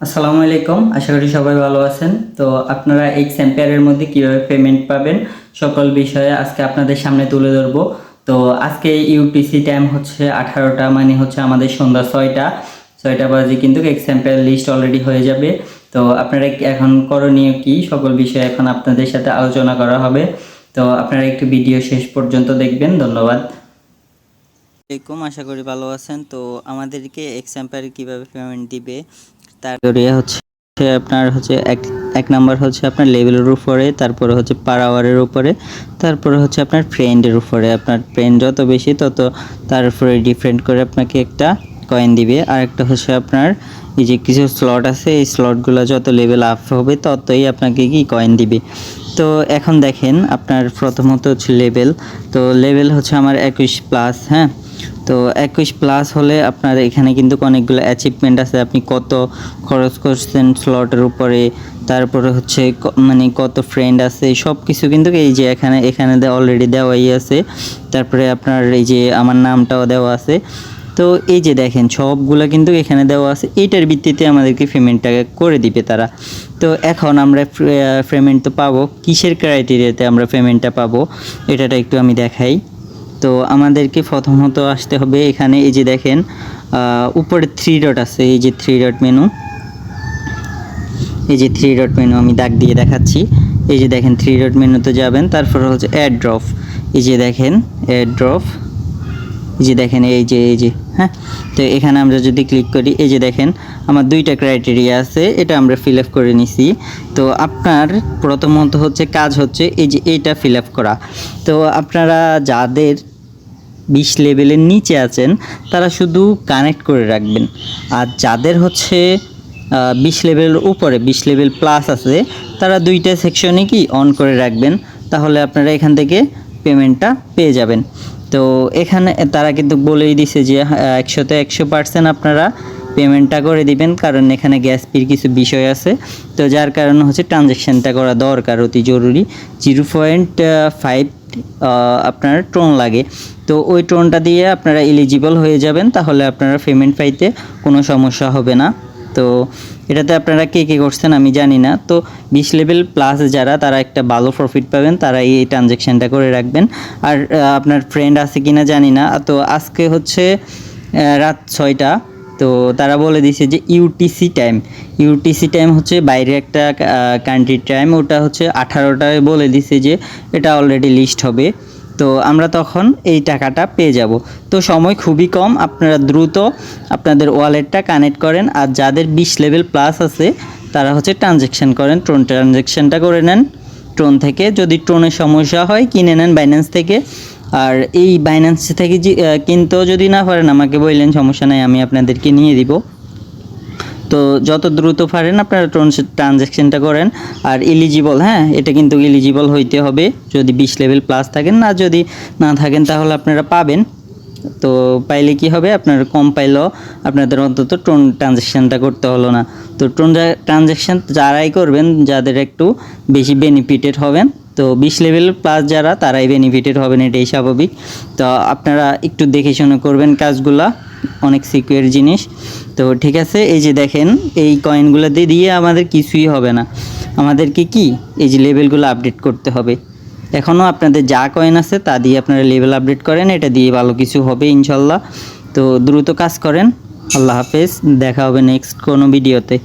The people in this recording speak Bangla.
আসসালামু আলাইকুম, আশা করি সবাই ভালো আছেন। তো আপনারা এক্স অ্যাম্পিয়ারের মধ্যে কীভাবে পেমেন্ট পাবেন সকল বিষয়ে আজকে আপনাদের সামনে তুলে ধরবো। তো আজকে ইউটিসি টাইম হচ্ছে আঠারোটা মানে হচ্ছে আমাদের সন্ধ্যা ছয়টা। ছয়টা বাজে কিন্তু এক্স অ্যাম্পিয়ার লিস্ট অলরেডি হয়ে যাবে। তো আপনারা এখন করণীয় কি? সকল বিষয়ে এখন আপনাদের সাথে আলোচনা করা হবে। তো আপনারা একটু ভিডিও শেষ পর্যন্ত দেখবেন। ধন্যবাদ। আসসালামাইকুম আশা করি ভালো আছেন। তো আমাদেরকে এক্সাম্পার কীভাবে পেমেন্ট দিবে? তার হচ্ছে আপনার হচ্ছে এক এক নাম্বার হচ্ছে আপনার লেভেলের উপরে, তারপরে হচ্ছে পার আওয়ারের উপরে, তারপরে হচ্ছে আপনার ফ্রেন্ডের উপরে। আপনার ফ্রেন্ড যত বেশি, তত তার উপরে ডিফারেন্ট করে আপনাকে একটা কয়েন দিবে। আর একটা হচ্ছে আপনার এই যে কিছু স্লট আছে, এই স্লটগুলো যত লেভেল আপ হবে, ততই আপনাকে কি কয়েন দিবে। তো এখন দেখেন, আপনার প্রথমত হচ্ছে লেভেল তো লেভেল হচ্ছে আমার একুশ প্লাস হ্যাঁ? তো একুশ প্লাস হলে আপনার এখানে কিন্তু অনেকগুলো অ্যাচিভমেন্ট আছে। আপনি কত খরচ করছেন স্লটের উপরে, তারপরে হচ্ছে মানে কত ফ্রেন্ড আছে সব কিছু কিন্তু এই যে এখানে এখানে অলরেডি দেওয়াই আছে। তারপরে আপনার এই যে আমার নামটাও দেওয়া আছে। তো এই যে দেখেন, সবগুলো কিন্তু এখানে দেওয়া আছে। এইটার ভিত্তিতে আমাদেরকে পেমেন্টটা করে দিবে তারা। তো এখন আমরা পেমেন্ট তো পাবো। কিসের ক্রাইটেরিয়াতে আমরা পেমেন্টটা পাবো? এটাটা একটু আমি দেখাই। তো আমাদেরকে প্রথমত আসতে হবে এখানে, এই যে দেখেন উপরে থ্রি ডট আছে, এই যে থ্রি ডট মেনু এই যে থ্রি ডট মেনু আমি দাগ দিয়ে দেখাচ্ছি। এই যে দেখেন থ্রি ডট মেনুতে যাবেন, তারপর হচ্ছে অ্যাড ড্রপ এই যে দেখেন অ্যাড ড্রপ এই যে দেখেন, এই যে এই যে হ্যাঁ? তো এখানে আমরা যদি ক্লিক করি, এই যে দেখেন, আমার দুইটা ক্রাইটেরিয়া আছে, এটা আমরা ফিল আপ করে নিছি। তো আপনার প্রথমত হচ্ছে কাজ হচ্ছে এই যে এইটা ফিল আপ করা। তো আপনারা যাদের বিশ লেভেলের নিচে আছেন, তারা শুধু কানেক্ট করে রাখবেন। আর যাদের হচ্ছে বিশ লেভেলের উপরে, বিশ লেভেল প্লাস আছে, তারা দুইটা সেকশনে কি অন করে রাখবেন, তাহলে আপনারা এখান থেকে পেমেন্টটা পেয়ে যাবেন। তো এখানে, তারা কিন্তু বলেই দিছে যে একশোতে একশো পার্সেন্ট আপনারা পেমেন্টটা করে দিবেন, কারণ এখানে গ্যাস পির কিছু বিষয় আছে। তো যার কারণে হচ্ছে ট্রানজ্যাকশানটা করা দরকার অতি জরুরি। জিরো পয়েন্ট ফাইভ আপনার টোন লাগে। তো ওই টোনটা দিয়ে আপনারা এলিজিবল হয়ে যাবেন, তাহলে আপনারা পেমেন্ট পাইতে কোনো সমস্যা হবে না। তো এটাতে আপনারা কে কে করছেন আমি জানি না। তো বিশ লেভেল প্লাস যারা, তারা একটা ভালো প্রফিট পাবেন, তারা এই ট্রানজ্যাকশানটা করে রাখবেন। আর আপনার ফ্রেন্ড আছে কিনা জানি না। তো আজকে হচ্ছে রাত ছয়টা। তো তারা বলে দিছে যে ইউটিসি টাইম ইউটিসি টাইম হচ্ছে বাইরে একটা কান্ট্রির টাইম ওটা হচ্ছে আঠারোটায় বলে দিছে যে এটা অলরেডি লিস্ট হবে। তো আমরা তখন এই টাকাটা পেয়ে যাব। তো সময় খুবই কম। আপনারা দ্রুত আপনাদের ওয়ালেটটা কানেক্ট করেন। আর যাদের বিশ লেভেল প্লাস আছে, তারা হচ্ছে ট্রানজ্যাকশান করেন। ট্রোন ট্রানজ্যাকশানটা করে নেন। ট্রোন থেকে যদি ট্রোনের সমস্যা হয়, কিনে নেন বাইন্যান্স থেকে। আর এই বাইন্যান্স থেকে কিনতেও যদি না পারেন, আমাকে বললেন, সমস্যা নাই, আমি আপনাদেরকে নিয়ে দিব। তো যত দ্রুত পারেন আপনারা ট্রানজ্যাকশনটা করেন। আর এলিজিবল হ্যাঁ এটা কিন্তু এলিজিবল হইতে হবে। যদি বিশ লেভেল প্লাস থাকেন, না যদি না থাকেন, তাহলে আপনারা পাবেন। তো পাইলে কি হবে? আপনার কম পাইলেও আপনাদের অন্তত টোন ট্রানজ্যাকশানটা করতে হলো না। তো টোন ট্রানজ্যাকশান যারাই করবেন, যাদের একটু বেশি বেনিফিটেড হবেন তো বিশ লেভেল প্লাস যারা, তারাই বেনিফিটেড হবেন, এটাই স্বাভাবিক। তো আপনারা একটু দেখে শুনে করবেন কাজগুলা, অনেক সিকিউর জিনিস। তো ঠিক আছে, এই যে দেখেন, এই কয়েনগুলো দিয়ে দিয়ে আমাদের কিছুই হবে না। আমাদেরকে কি? এই যে লেভেলগুলো আপডেট করতে হবে। এখনও আপনাদের যা কয়েন আছে, তা দিয়ে আপনারা লেভেল আপডেট করেন, এটা দিয়ে ভালো কিছু হবে, ইনশাল্লাহ। তো দ্রুত কাজ করেন। আল্লাহ হাফেজ, দেখা হবে নেক্সট কোনো ভিডিওতে